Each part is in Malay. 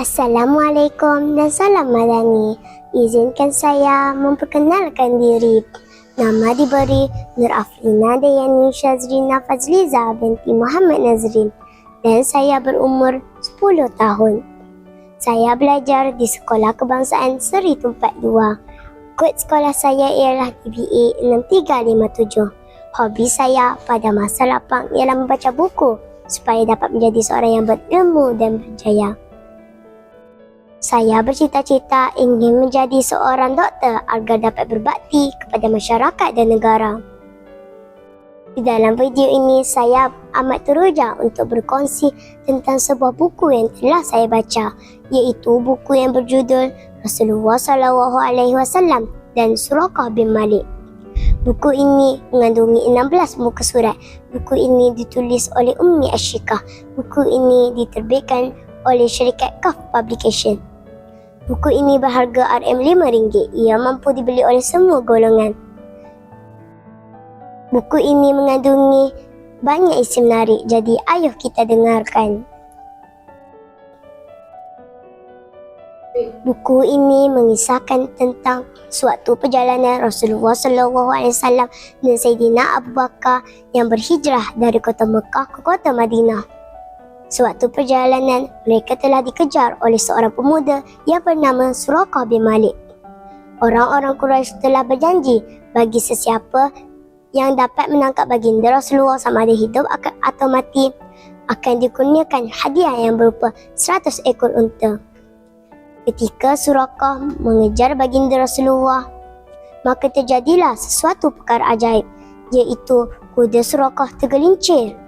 Assalamualaikum dan salam madani. Izinkan saya memperkenalkan diri. Nama diberi Nur Afrina Dayani Syazrina Fazliza binti Muhammad Nazrin dan saya berumur 10 tahun. Saya belajar di Sekolah Kebangsaan Seri Tumpat 2. Kod sekolah saya ialah DBA 6357. Hobi saya pada masa lapang ialah membaca buku supaya dapat menjadi seorang yang berilmu dan berjaya. Saya bercita-cita ingin menjadi seorang doktor agar dapat berbakti kepada masyarakat dan negara. Di dalam video ini, saya amat teruja untuk berkongsi tentang sebuah buku yang telah saya baca, iaitu buku yang berjudul Rasulullah Wasallam dan Surakah bin Malik. Buku ini mengandungi 16 muka surat. Buku ini ditulis oleh Ummi Ashika. Buku ini diterbitkan oleh syarikat Kaf Publication. Buku ini berharga RM5. Ia mampu dibeli oleh semua golongan. Buku ini mengandungi banyak isi menarik, jadi ayuh kita dengarkan. Buku ini mengisahkan tentang suatu perjalanan Rasulullah wasallam dan Sayyidina Abu Bakar yang berhijrah dari kota Mekah ke kota Madinah. Suatu perjalanan, mereka telah dikejar oleh seorang pemuda yang bernama Surakah bin Malik. Orang-orang Quraisy telah berjanji bagi sesiapa yang dapat menangkap baginda Rasulullah sama ada hidup atau mati akan dikurniakan hadiah yang berupa 100 ekor unta. Ketika Surakah mengejar baginda Rasulullah, maka terjadilah sesuatu perkara ajaib iaitu kuda Surakah tergelincir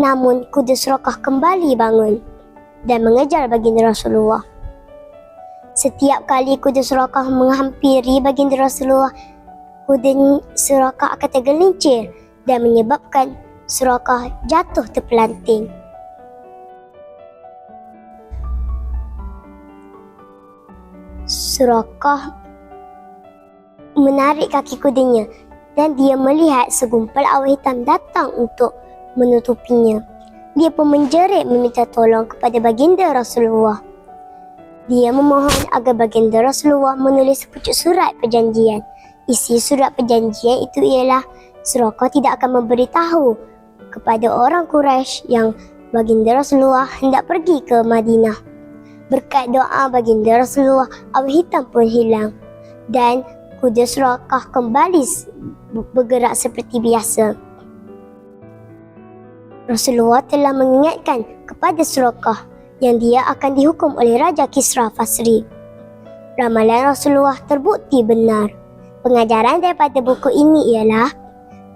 Namun kuda Surokah kembali bangun dan mengejar baginda Rasulullah. Setiap kali kuda Surokah menghampiri baginda Rasulullah, kuda Surokah akan tergelincir dan menyebabkan Surokah jatuh terpelanting. Surokah menarik kaki kudanya dan dia melihat segumpal awan hitam datang untuk menutupinya. Dia pun menjerit meminta tolong kepada baginda Rasulullah. Dia memohon agar baginda Rasulullah menulis sepucuk surat perjanjian. Isi surat perjanjian itu ialah Surakah tidak akan memberitahu kepada orang Quraisy yang baginda Rasulullah hendak pergi ke Madinah. Berkat doa baginda Rasulullah, awan hitam pun hilang dan kuda Surakah kembali bergerak seperti biasa. Rasulullah telah mengingatkan kepada Surakah yang dia akan dihukum oleh Raja Kisra Fasri. Ramalan Rasulullah terbukti benar. Pengajaran daripada buku ini ialah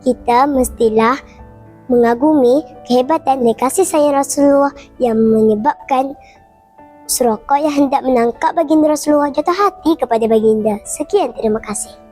kita mestilah mengagumi kehebatan dan kasih sayang Rasulullah yang menyebabkan Surakah yang hendak menangkap baginda Rasulullah jatuh hati kepada baginda. Sekian, terima kasih.